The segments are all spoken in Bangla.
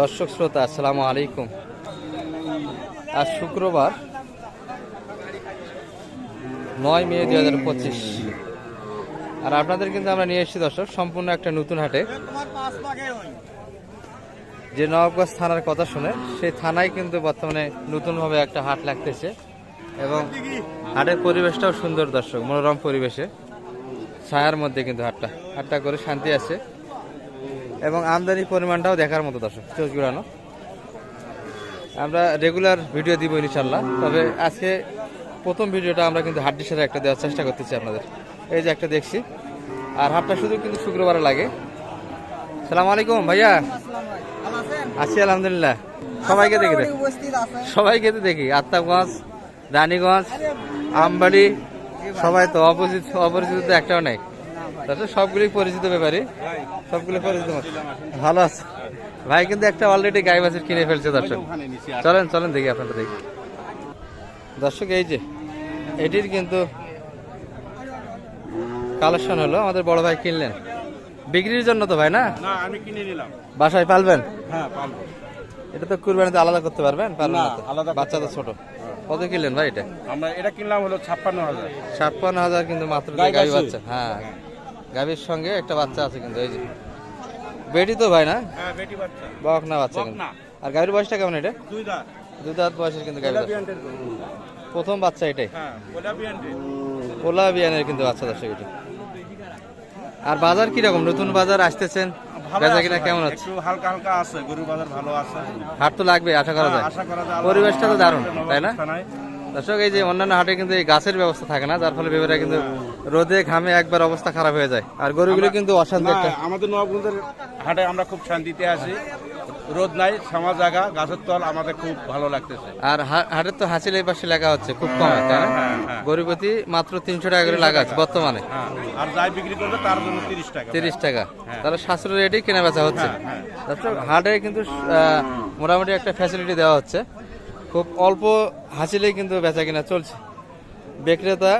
দর্শক শ্রোতা, আসসালামু আলাইকুম। আজ শুক্রবার, নয় মে দুই হাজার পঁচিশ। আর আপনাদের কিন্তু আমরা নিয়ে এসেছি দর্শক, সম্পূর্ণ একটা নতুন হাটে। যে নবাবগঞ্জ থানার কথা শুনে, সেই থানায় কিন্তু বর্তমানে নতুনভাবে একটা হাট লাগতেছে। এবং হাটের পরিবেশটাও সুন্দর দর্শক, মনোরম পরিবেশে। ছায়ার মধ্যে কিন্তু হাটটা হাটটা করে শান্তি আছে। এবং আমদানি পরিমাণটাও দেখার মতো, দর্শক। চোখ জুড়ানো আমরা রেগুলার ভিডিও দিব ইনশাল্লাহ তবে আজকে প্রথম ভিডিওটা আমরা কিন্তু হাড্ডি ডিশের একটা দেওয়ার চেষ্টা করতেছি আপনাদের। এই যে একটা দেখছি। আর হাটটা শুধু কিন্তু শুক্রবারে লাগে। সালাম আলাইকুম, ভাইয়া। আছি, আলহামদুলিল্লাহ। সবাইকে দেখি সবাইকে তো দেখি। আত্মাগঞ্জ রানীগঞ্জ, আমবাড়ি, সবাই তো অপরিচিত অপরিচিত একটাও নেই। তাতে সবগুলি পরিচিত ব্যাপারই সবগুলো পরিচিত ভালো আছে। ভাই কিন্তু একটা অলরেডি গাই বাছুর কিনে ফেলছে দর্শক। চলেন চলেন দেখি আপনারা দেখি। দর্শক এই যে এটির কিন্তু কালেকশন হলো। আমাদের বড় ভাই কিনলেন। বিক্রির জন্য তো ভাই না? না আমি কিনে নিলাম। বাসায় পালবেন? হ্যাঁ পালবো। এটা তো কুরবানিতে আলাদা করতে পারবেন? পারবেন না, না আলাদা বাচ্চা তো ছোট। কত কিনলেন ভাই এটা? আমরা এটা কিনলাম হলো ছাপ্পান্ন হাজার। ছাপ্পান্ন হাজার কিন্তু মাত্র গাই বাচ্চা। হ্যাঁ। গাভীর সঙ্গে একটা বাচ্চা আছে কিন্তু এই যে। বেটি তো ভাই না? হ্যাঁ বেটি বাচ্চা। বক না বাচ্চা কিন্তু। বকনা। আর গাভীর বয়সটা কেমন এটা? দুই দাঁত। দুই দাঁত বয়সের কিন্তু গাভী বাচ্চা। প্রথম বাচ্চা এটাই? হ্যাঁ গোলাপিয়ান্টের পোলা বিয়ানের কিন্তু বাচ্চা দর্শক এটা। আর বাজার কীরকম? নতুন বাজার আসতেছেন? বেচা কিনা কেমন আছে? একটু হালকা হালকা আছে গরু বাজার ভালো আছে। হাট তো লাগবে আশা করা হ্যাঁ, যায়। আশা করা যায় পরিবেশটা তো দারুণ তাই না? দর্শক এই যে অন্যান্য হাটে কিন্তু এই গাছের ব্যবস্থা থাকে না যার ফলে বেবেরা কিন্তু রোদে ঘামে একবার অবস্থা খারাপ হয়ে যায়। আর গরুগুলো কিন্তু অশান্তি আমাদের নবাবগঞ্জের হাটে আমরা খুব শান্তিতে আছি। রোদ নাই সামা জায়গা গাছের তল আমাদের খুব ভালো লাগতেছে। আর হাটের তো হাসিল এই পাশে লাগা হচ্ছে খুব কম না? হ্যাঁ, হ্যাঁ। গরিবতী মাত্র তিনশো টাকা করে লাগা আছে বর্তমানে। হ্যাঁ আর যাই বিক্রি করবে তার জন্য তিরিশ টাকা। তিরিশ টাকা। তাহলে সাতশো রেটে কেনা বেচা হচ্ছে। হ্যাঁ, হাটে কিন্তু মোটামুটি একটা ফ্যাসিলিটি দেওয়া হচ্ছে। খুব অল্প হাসিলেই কিন্তু বেচা কিনা চলছে। বিক্রেতা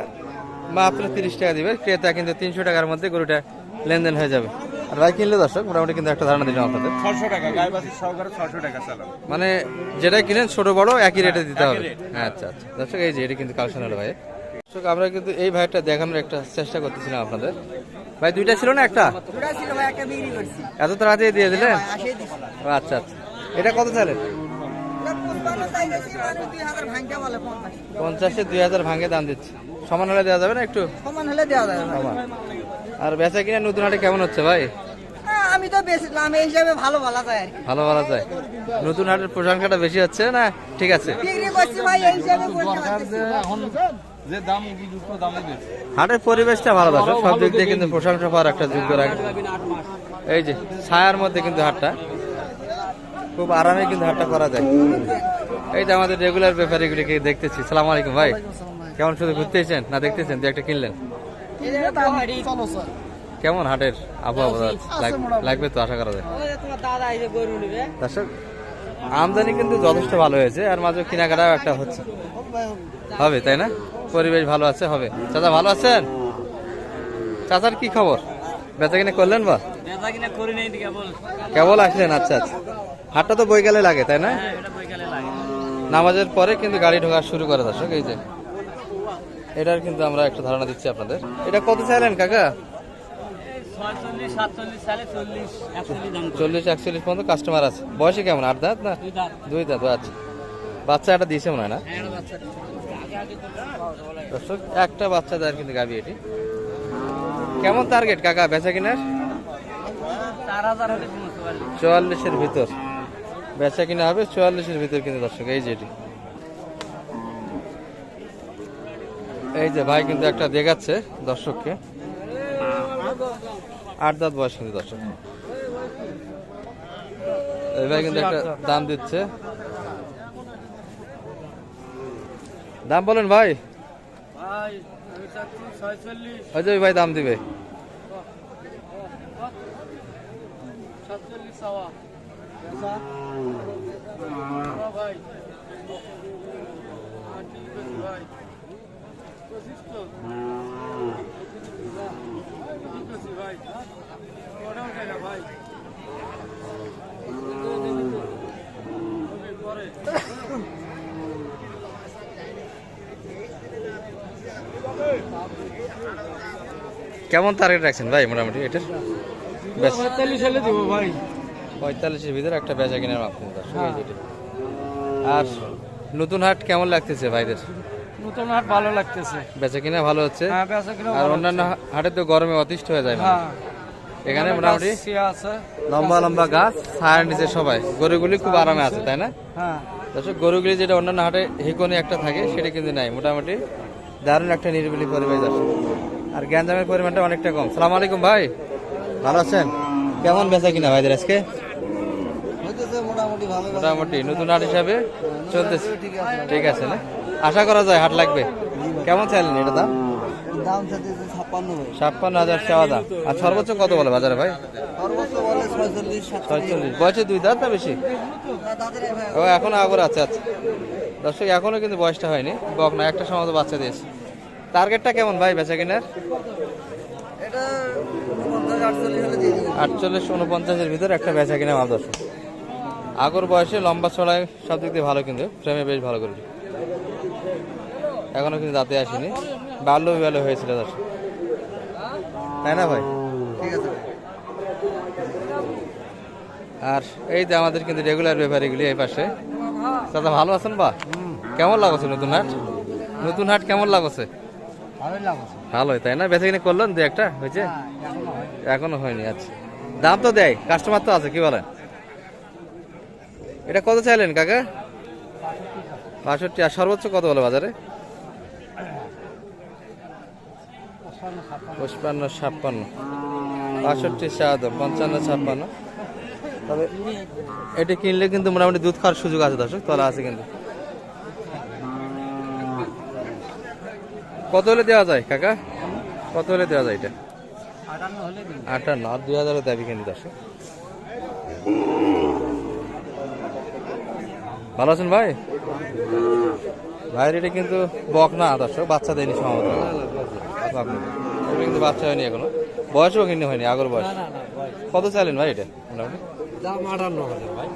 মাত্র তিরিশ টাকা দিবে। ক্রেতা কিন্তু তিনশো টাকার মধ্যে গরুটা লেনদেন হয়ে যাবে। আর ভাই কিনলে দর্শক মোটামুটি কিন্তু একটা ধারণা দিলাম আপনাদের। ছশো টাকা গায়ে সহকারে ছশো টাকা চালান মানে যেটা কিনেন ছোট বড় একই রেটে দিতে হবে। হ্যাঁ। আচ্ছা আচ্ছা। দর্শক এই যে এটা কিন্তু কালেকশন হলো ভাই দর্শক আমরা কিন্তু এই ভাইটা দেখানোর একটা চেষ্টা করতেছিলাম আপনাদের। ভাই দুইটা ছিল না একটা? দুটা ছিল ভাই একটা বিক্রি করছি। এত তাড়াতাড়ি দিয়ে দিলেন? দিছি। ও, আচ্ছা আচ্ছা। এটা কত চালেন পঞ্চাশ। পঞ্চাশে দুই হাজার ভাঙে দাম দিচ্ছে। সমান হলে দেওয়া যাবে না একটু? সমান হলে দেওয়া যাবে। সমান। আর বেচা কিনা নতুন হাটে কেমন হচ্ছে ভাই? হ্যাঁ, আমি তো বেশিলাম এই হিসাবে ভালো বলা যায় আর ভালো বলা যায়। নতুন হাটের প্রশংসাটা বেশি হচ্ছে না? ঠিক আছে। বিক্রি করছি ভাই এই হিসাবে বলতে পারতেছি। হাটের পরিবেশটা ভালো দর্শক সব দিক দিয়ে কিন্তু প্রশংসা পাওয়ার একটা যোগ্য রাখে এই যে ছায়ার মধ্যে কিন্তু হাটটা। খুব আরামে কিন্তু হাটটা করা যায়। এই যে আমাদের রেগুলার ব্যাপারীগুলিকে দেখতেছি। সালাম আলাইকুম ভাই। কেমন শুধু ঘুরতেছেন না দেখতেছেন? দু একটা কিনলেন? কেমন হাটের আবহাওয়া লাগবে তো আশা করা যায়। দর্শক আমদানি কিন্তু যথেষ্ট ভালো হয়েছে আর মাঝে কেনাকাটাও একটা হচ্ছে। হবে তাই না? পরিবেশ ভালো আছে হবে। চাচা ভালো আছেন? চাচার কি খবর? বেচা কিনে করলেন বা? কেবল আসলেন আচ্ছা আচ্ছা। হাটটা তো বৈকালে লাগে তাই না? এটা বইকালে লাগে। নামাজের পরে কিন্তু গাড়ি ঢোকা শুরু করে দর্শক এই যে। এটার কিন্তু আমরা একটা ধারণা দিচ্ছি আপনাদের। এটা কত চাইলেন কাকা? চল্লিশ একচল্লিশ পর্যন্ত কাস্টমার আছে। বয়সে কেমন? আট দাঁত না? দুই দাঁত। ও আচ্ছা। বাচ্চা একটা দিয়েছে মনে হয় না? একটা বাচ্চা দর্শক একটা বাচ্চা দেয় কিন্তু গাবি এটি। কেমন টার্গেট কাকা? বেচা কিনার? চুয়াল্লিশের ভিতর। বেচা কিনা হবে চুয়াল্লিশের ভিতর কিন্তু দর্শক এই যে এটি। এই যে ভাই কিন্তু একটা দেখাচ্ছে দর্শককে। আট দাঁত বয়স কিন্তু দর্শক। এই ভাই কিন্তু একটা দাম দিচ্ছে। দাম বলেন ভাই। ভাই আমি চাচ্ছি ছয়চল্লিশ। ওই যে ওই ভাই দাম দিবে। ভাই। কেমন টার্গেট রাখছেন ভাই মোটামুটি এটার? পঁয়তাল্লিশ হলে দেবো ভাই। পঁয়তাল্লিশের ভিতরে একটা বেচা কিনার কিন্তু দর্শক, আর নতুন হাট কেমন লাগতেছে ভাইদের? নতুন হাট ভালো লাগতেছে। বেচা কিনা ভালো হচ্ছে। হ্যাঁ বেচা কিনা আর অন্যান্য হাটে তো গরমে অতিষ্ঠ হয়ে যায় হ্যাঁ। এখানে মোটামুটি লম্বা লম্বা গাছ ছায়ার নিচে সবাই। গরুগুলি খুব আরামে আছে তাই না? হ্যাঁ। গরুগুলি যেটা অন্যান্য হাটে হিকনি একটা থাকে সেটা কিন্তু নাই। মোটামুটি দারুণ একটা নিরিবিলি পরিবেশ দর্শক আর গ্যাঞ্জামের পরিমাণটা অনেকটা কম। সালাম আলাইকুম ভাই। ভালো আছেন? কেমন বেচা কিনা ভাইদের আজকে? মোটামুটি নতুন হাট হিসাবে চলতেছে। ঠিক আছে না? আশা করা যায় হাট লাগবে। কেমন চাইলেন এটা দাম? দাম সাথে ছাপ্পান্ন ছাপ্পান্ন হাজার চাওয়া দাম। আর সর্বোচ্চ কত বলে বাজারে ভাই? ছয়চল্লিশ বয়সে দুই দাঁত না বেশি? ও এখনও আগর আছে আচ্ছা। দর্শক এখনও কিন্তু বয়সটা হয়নি। বক না একটা সময় বাচ্চা দিয়েছে। টার্গেটটা কেমন ভাই বেচা কিনার? আটচল্লিশ উনপঞ্চাশের ভিতরে একটা বেচা কিনা দর্শক। আগর বয়সে লম্বা ছড়ায় সব দিক দিয়ে ভালো কিন্তু ফ্রেমে বেশ ভালো করে এখনও কিন্তু দাঁতে আসেনি। বাল্য বিবাহ হয়েছিল দর্শক তাই না ভাই? ঠিক আছে আর এই যে আমাদের কিন্তু রেগুলার ব্যাপারীগুলি এই পাশে। দাদা ভালো আছেন বা? কেমন লাগছে নতুন হাট? নতুন হাট কেমন লাগছে? ভালোই তাই না? বেচা কিনে করলেন দু একটা হয়েছে? এখনও হয়নি। আচ্ছা। দাম তো দেয় কাস্টমার তো আছে কি বলেন? এটা কত চাইলেন, কাকা? বাষট্টি। আর সর্বোচ্চ কত বলে বাজারে? পঁচপান্ন, ছাপ্পান্ন। বাষট্টি, সাত, পঞ্চান্ন, ছাপ্পান্ন। তবে এটি কিনলে কিন্তু মোটামুটি দুধ খাওয়ার সুযোগ আছে, দর্শক। তোলা আছে কিন্তু। কত হলে দেওয়া যায়, কাকা? কত হলে দেওয়া যায় এটা? আটান্ন হলে আর দুই হাজারও দাবি কিন্তু, দর্শক। ভালো আছেন ভাই? ভাইয়ের এটা কিন্তু বক না দর্শক বাচ্চা দেয়নি সম্ভবত। এগুলো কিন্তু বাচ্চা হয়নি এখনও। বয়সও কিন্তু হয়নি আগর বয়স। কত চাইলেন ভাই এটা? মোটামুটি? আটান্ন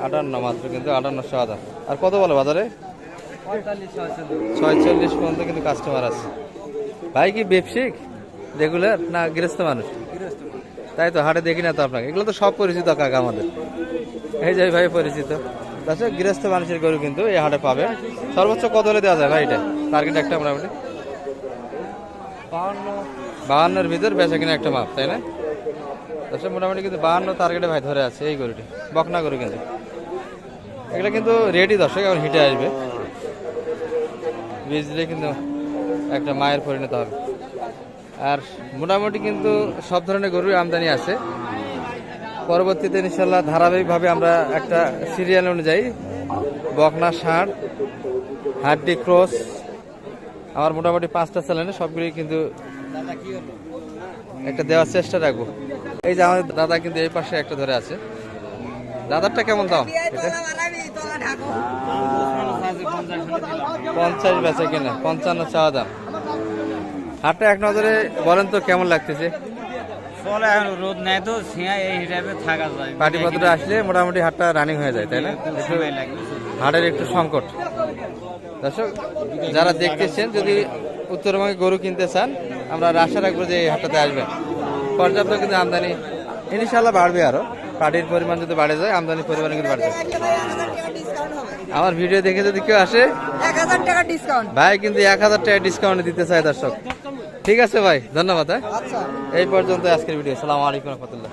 আটান্ন মাত্র কিন্তু আটান্নশো হাজার। আর কত বলে বাজারে? ছয়চল্লিশ। পর্যন্ত কিন্তু কাস্টমার আছে। ভাই কি ব্যবসায়িক রেগুলার না গৃহস্থ মানুষ। তাই তো হাটে দেখি না তো আপনাকে। এগুলো তো সব পরিচিত কাকা আমাদের। এই যে ভাই পরিচিত। তাছাড়া গৃহস্থ মানুষের গরু কিন্তু এই হাটে পাবে। সর্বোচ্চ কত হলে দেওয়া যায় ভাই এটা? টার্গেট একটা মোটামুটি? বাহান্ন। বাহান্নর ভিতর বেচা কিনা একটা মাপ তাই না? তাছাড়া মোটামুটি কিন্তু বাহান্ন টার্গেটে ভাই ধরে আছে এই গরুটি। বকনা গরু কিন্তু। এগুলো কিন্তু রেডি দর্শক এখন হিটে আসবে। বীজ দিলে কিন্তু একটা মায়ের পরিণত হবে। আর মোটামুটি কিন্তু সব ধরনের গরুর আমদানি আছে। পরবর্তীতে ইনশাল্লাহ ধারাবাহিকভাবে আমরা একটা সিরিয়াল অনুযায়ী বকনা ষাঁড়, হাড্ডি ক্রস, আমার মোটামুটি পাঁচটা চ্যানেলে সবগুলি কিন্তু একটা দেওয়ার চেষ্টা রাখব। এই যে আমাদের দাদা কিন্তু এই পাশে একটা ধরে আছে। দাদারটা কেমন দাম? পঞ্চাশ বেচা কিনা, পঞ্চান্ন চাওয়া দাম। হাটটা এক নজরে বলেন তো কেমন লাগতেছে? চলে এখন রোদ নেই তো সিয়া এই হিসাবে থাকা যায়। পাটিপত্র আসলে মোটামুটি হাটটা রানিং হয়ে যায় তাই না? হাটের একটু সংকট। দর্শক যারা দেখতেছেন যদি উত্তরবঙ্গে গরু কিনতে চান আমরা আশা রাখব যে এই হাটটাতে আসবেন। পর্যাপ্ত কিন্তু আমদানি ইনশাল্লাহ বাড়বে আরও। পাটির পরিমাণ যদি বাড়ে যায় আমদানির পরিমাণ কিন্তু বাড়বে। আমার ভিডিও দেখে যদি কেউ আসে ভাই কিন্তু এক হাজার টাকা ডিসকাউন্ট দিতে চাই দর্শক। ঠিক আছে ভাই ধন্যবাদ হ্যাঁ? আচ্ছা। এই পর্যন্ত আজকের ভিডিও সালাম আলাইকুম রহমতুল্লাহ।